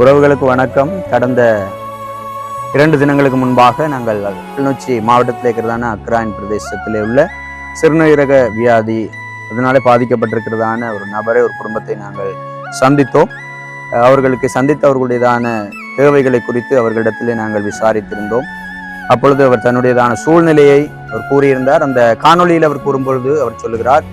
உறவுகளுக்கு வணக்கம். கடந்த இரண்டு தினங்களுக்கு முன்பாக நாங்கள் கிளிநொச்சி மாவட்டத்தில் இருக்கிறதான அக்ராயின் பிரதேசத்தில் உள்ள சிறுநீரக வியாதி அதனால பாதிக்கப்பட்டிருக்கிறதான ஒரு நபரை ஒரு குடும்பத்தை நாங்கள் சந்தித்தோம். அவர்களுக்கு சந்தித்தவர்களுடையதான தேவைகளை குறித்து அவர்களிடத்திலே நாங்கள் விசாரித்திருந்தோம். அப்பொழுது அவர் தன்னுடையதான சூழ்நிலையை அவர் கூறியிருந்தார். அந்த காணொளியில் அவர் கூறும்பொழுது அவர் சொல்லுகிறார்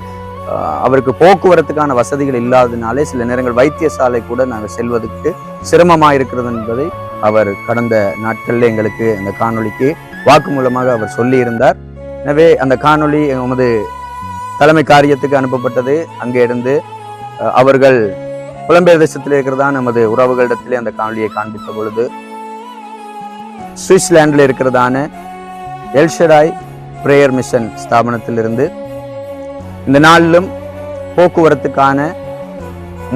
அவருக்கு போக்குவரத்துக்கான வசதிகள் இல்லாததுனாலே சில நேரங்கள் வைத்தியசாலை கூட நாங்கள் செல்வதற்கு சிரமமாக இருக்கிறது என்பதை அவர் கடந்த நாட்களில் எங்களுக்கு அந்த காணொளிக்கு வாக்குமூலமாக அவர் சொல்லியிருந்தார். எனவே அந்த காணொலி எமது தலைமை காரியத்துக்கு அனுப்பப்பட்டது. அங்கே இருந்து அவர்கள் புலம்பெயர் தேசத்தில் இருக்கிறதா நமது உறவுகளிடத்திலே அந்த காணொலியை காண்பித்த பொழுது சுவிட்சர்லாண்டில் இருக்கிறதான எல்ஷடாய் பிரேயர் மிஷன் ஸ்தாபனத்திலிருந்து இந்த நாளிலும் போக்குவரத்துக்கான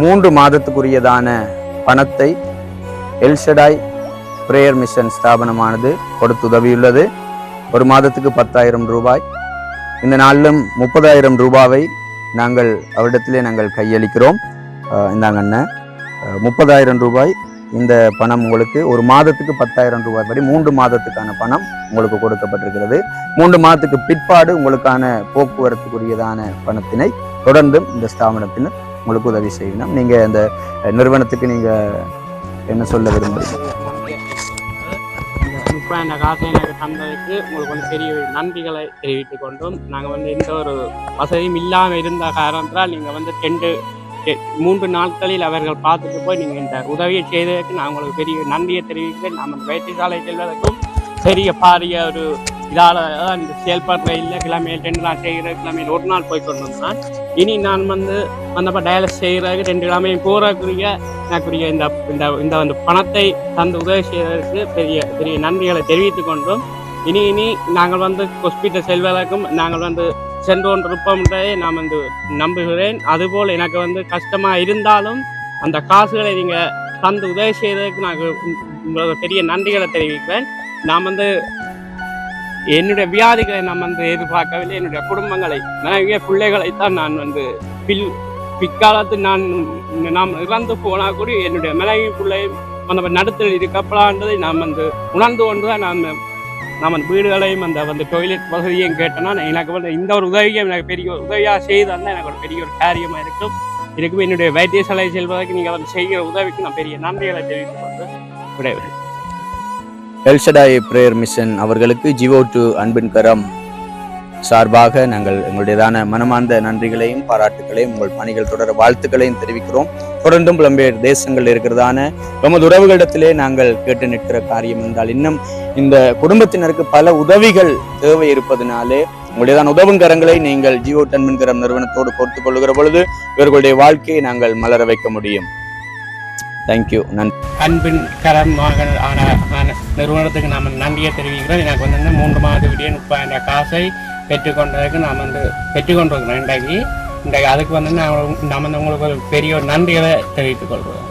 மூன்று மாதத்துக்குரியதான பணத்தை எல்ஷடாய் பிரேயர் மிஷன் ஸ்தாபனமானது கொடுத்து உதவியுள்ளது ஒரு மாதத்துக்கு பத்தாயிரம் ரூபாய். இந்த நாளிலும் முப்பதாயிரம் ரூபாவை நாங்கள் அவரிடத்திலே நாங்கள் கையளிக்கிறோம். இந்தாங்க அண்ணன் முப்பதாயிரம் ரூபாய் இந்த பணம் உங்களுக்கு ஒரு மாதத்துக்கு பத்தாயிரம் ரூபாய் படி மூன்று மாதத்துக்கான பணம் உங்களுக்கு கொடுக்கப்பட்டிருக்கிறது. மூன்று மாதத்துக்கு பிற்பாடு உங்களுக்கான போக்குவரத்துக்குரியதான பணத்தினை தொடர்ந்தும் இந்த ஸ்தாபனத்தினர் உங்களுக்கு உதவி செய்யணும். நீங்கள் அந்த நிறுவனத்துக்கு நீங்கள் என்ன சொல்ல விரும்புகிறீங்க இப்போ இந்த காசை எனக்கு தந்ததுக்கு உங்களுக்கு வந்து பெரிய நன்றிகளை தெரிவித்துக் கொண்டோம். நாங்கள் வந்து எந்த ஒரு வசதியும் இல்லாமல் இருந்த காரணத்தால் நீங்கள் வந்து டென்ட்டு மூன்று நாட்களில் அவர்கள் பார்த்துட்டு போய் நீங்கள் இந்த உதவியை செய்ததற்கு நான் உங்களுக்கு பெரிய நன்றியை தெரிவிக்கிறேன். நம்ம வைத்தியசாலை செல்வதற்கும் பெரிய பாரிய ஒரு இதால் இந்த செயல்படுற இல்லை கிழமையில் ரெண்டு நாள் செய்கிற கிழமையில் ஒரு நாள் போய் கொண்டு வந்தான் இனி நான் வந்து வந்தப்போ டயாலிஸ் செய்கிறதுக்கு ரெண்டு கிழமையும் போகிறக்குரிய எனக்குரிய இந்த இந்த இந்த வந்து பணத்தை தந்து உதவி செய்வதற்கு பெரிய பெரிய நன்றிகளை தெரிவித்து கொண்டும். இனி இனி நாங்கள் வந்து ஹாஸ்பிட்டல் செல்வதற்கும் நாங்கள் வந்து சென்று கொண்டிருப்போம்ன்றதை நான் வந்து நம்புகிறேன். அதுபோல் எனக்கு வந்து கஷ்டமாக இருந்தாலும் அந்த காசுகளை நீங்கள் தந்து உதவி செய்வதற்கு நான் உங்களுக்கு பெரிய நன்றிகளை தெரிவிக்கிறேன். நான் வந்து என்னுடைய வியாதிகளை நான் வந்து எதிர்பார்க்கவில்லை. என்னுடைய குடும்பங்களை மனைவிய பிள்ளைகளைத்தான் நான் வந்து பில் பிற்காலத்தில் நான் நாம் இறந்து போனால் கூட என்னுடைய மனைவி பிள்ளையும் அந்த நடுத்தல் இருக்கப்பலான்றதை நாம் வந்து உணர்ந்து கொண்டு தான் நான் நாம் அந்த வீடுகளையும் அந்த வந்து டொய்லெட் வசதியும் கேட்டேன்னா எனக்கு வந்து இந்த ஒரு உதவியும் எனக்கு பெரிய ஒரு உதவியாக செய்து தந்தால் எனக்கு ஒரு பெரிய ஒரு காரியமாக இருக்கும். இருக்கும் என்னுடைய வைத்தியசாலை செல்வதற்கு நீங்கள் வந்து செய்கிற உதவிக்கு நான் பெரிய நன்றிகளை தெரிவித்துக் கொண்டு விடைபெறுகிறேன். எல்ஷடாய் பிரேயர் மிஷன் அவர்களுக்கு ஜிவோ டு அன்பின் கரம் சார்பாக நாங்கள் எங்களுடையதான மனமார்ந்த நன்றிகளையும் பாராட்டுகளையும் உங்கள் பணிகள் தொடர வாழ்த்துக்களையும் தெரிவிக்கிறோம். தொடர்ந்தும் புலம்பெயர் தேசங்கள் இருக்கிறதான நமது உறவுகளிடத்திலே நாங்கள் கேட்டு நிற்கிற காரியம் என்றால் இன்னும் இந்த குடும்பத்தினருக்கு பல உதவிகள் தேவை இருப்பதனாலே உங்களுடையதான் உதவும் கரங்களை நீங்கள் ஜியோ டு நிறுவனத்தோடு கோர்த்து கொள்ளுகிற பொழுது இவர்களுடைய வாழ்க்கையை நாங்கள் மலர வைக்க முடியும். தேங்க்யூ நன்றி. அன்பின் கரமாக ஆன ஆன நிறுவனத்துக்கு நாம் நன்றியை தெரிவிக்கிறோம். எனக்கு வந்து மூன்று மாத விடிய முப்பதாயிரம் காசை பெற்றுக்கொண்டதுக்கு நாம் வந்து பெற்றுக்கொண்டிருக்கிறோம் இன்றைக்கு. இந்த அதுக்கு வந்து நான் நம்ம உங்களுக்கு ஒரு பெரிய ஒரு நன்றிகளை தெரிவித்துக் கொள்கிறோம்.